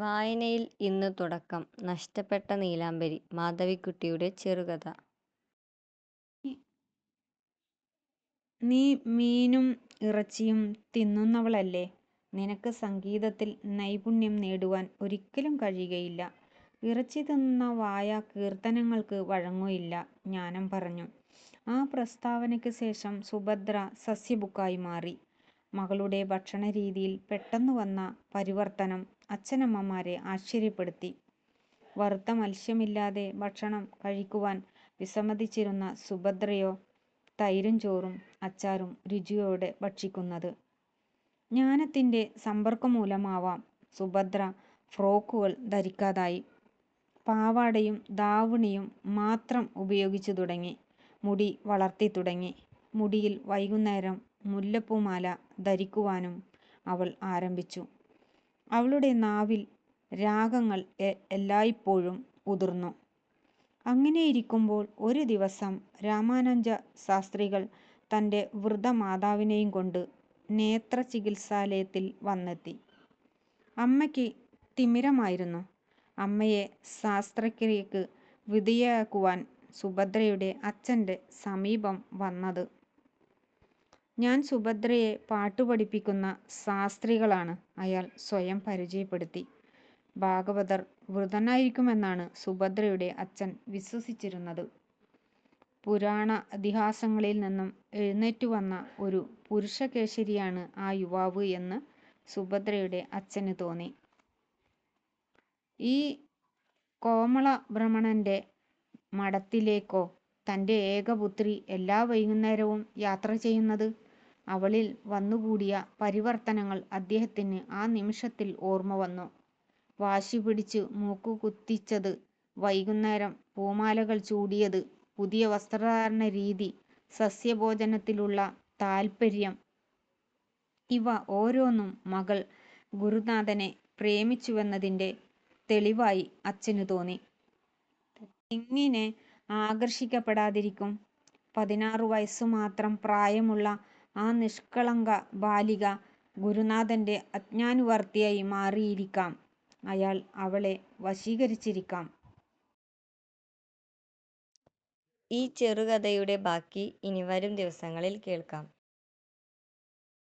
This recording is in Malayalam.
വായനയിൽ ഇന്ന് തുടക്കം നഷ്ടപ്പെട്ട നീലാംബരി മാധവിക്കുട്ടിയുടെ ചെറുകഥ നീ മീനും ഇറച്ചിയും തിന്നുന്നവളല്ലേ. നിനക്ക് സംഗീതത്തിൽ നൈപുണ്യം നേടുവാൻ ഒരിക്കലും കഴിയുകയില്ല. ഇറച്ചി തിന്നുന്ന വായ കീർത്തനങ്ങൾക്ക് വഴങ്ങുകയില്ല ജ്ഞാനം പറഞ്ഞു. ആ പ്രസ്താവനയ്ക്ക് ശേഷം സുഭദ്ര സസ്യബുക്കായി മാറി. മകളുടെ ഭക്ഷണ രീതിയിൽ പെട്ടെന്ന് വന്ന പരിവർത്തനം അച്ഛനമ്മമാരെ ആശ്ചര്യപ്പെടുത്തി. വറുത്ത മത്സ്യമില്ലാതെ ഭക്ഷണം കഴിക്കുവാൻ വിസമ്മതിച്ചിരുന്ന സുഭദ്രയോ തൈരും ചോറും അച്ചാറും രുചിയോടെ ഭക്ഷിക്കുന്നത്. ജ്ഞാനത്തിന്റെ സമ്പർക്കം മൂലമാവാം സുഭദ്ര ഫ്രോക്കുകൾ ധരിക്കാതായി. പാവാടയും ദാവണിയും മാത്രം ഉപയോഗിച്ചു തുടങ്ങി. മുടി വളർത്തി തുടങ്ങി മുടിയിൽ വൈകുന്നേരം മുല്ലപ്പൂമാല ധരിക്കുവാനും അവൾ ആരംഭിച്ചു. അവളുടെ നാവിൽ രാഗങ്ങൾ എല്ലായ്പ്പോഴും ഉതിർന്നു. അങ്ങനെയിരിക്കുമ്പോൾ ഒരു ദിവസം രാമാനുജശാസ്ത്രികൾ തന്റെ വൃദ്ധമാതാവിനെയും കൊണ്ട് നേത്ര ചികിത്സാലയത്തിൽ വന്നെത്തി. അമ്മയ്ക്ക് തിമിരമായിരുന്നു. അമ്മയെ ശാസ്ത്രക്രിയക്ക് വിധേയയാക്കുവാൻ സുഭദ്രയുടെ അച്ഛന്റെ സമീപം വന്നത്. "ഞാൻ സുഭദ്രയെ പാട്ടു പഠിപ്പിക്കുന്ന ശാസ്ത്രികളാണ്" അയാൾ സ്വയം പരിചയപ്പെടുത്തി. ഭാഗവതർ വൃതനായിരിക്കുമെന്നാണ് സുഭദ്രയുടെ അച്ഛൻ വിശ്വസിച്ചിരുന്നത്. പുരാണ ഇതിഹാസങ്ങളിൽ നിന്നും എഴുന്നേറ്റുവന്ന ഒരു പുരുഷകേശരിയാണ് ആ യുവാവ് എന്ന് സുഭദ്രയുടെ അച്ഛന് തോന്നി. ഈ കോമള ഭ്രമണന്റെ മഠത്തിലേക്കോ തന്റെ ഏകപുത്രി എല്ലാ വൈകുന്നേരവും യാത്ര ചെയ്യുന്നത്? അവളിൽ വന്നുകൂടിയ പരിവർത്തനങ്ങൾ അദ്ദേഹത്തിന് ആ നിമിഷത്തിൽ ഓർമ്മ വന്നു വാശി പിടിച്ച് മൂക്കു മൂക്കുകുത്തിച്ചത്, വൈകുന്നേരം പൂമാലകൾ ചൂടിയത്, പുതിയ വസ്ത്രധാരണ രീതി സസ്യഭോജനത്തിലുള്ള താൽപ്പര്യം ഇവ ഓരോന്നും മകൾ ഗുരുനാഥനെ പ്രേമിച്ചുവെന്നതിന്റെ തെളിവായി അച്ഛനു തോന്നി. എങ്ങിനെ ആകർഷിക്കപ്പെടാതിരിക്കും. പതിനാറു വയസ്സുമാത്രം പ്രായമുള്ള ആ നിഷ്കളങ്ക ബാലിക ഗുരുനാഥന്റെ അജ്ഞാനുവർത്തിയായി മാറിയിരിക്കാം. അയാൾ അവളെ വശീകരിച്ചിരിക്കാം. ഈ ചെറുകഥയുടെ ബാക്കി ഇനി വരും ദിവസങ്ങളിൽ കേൾക്കാം.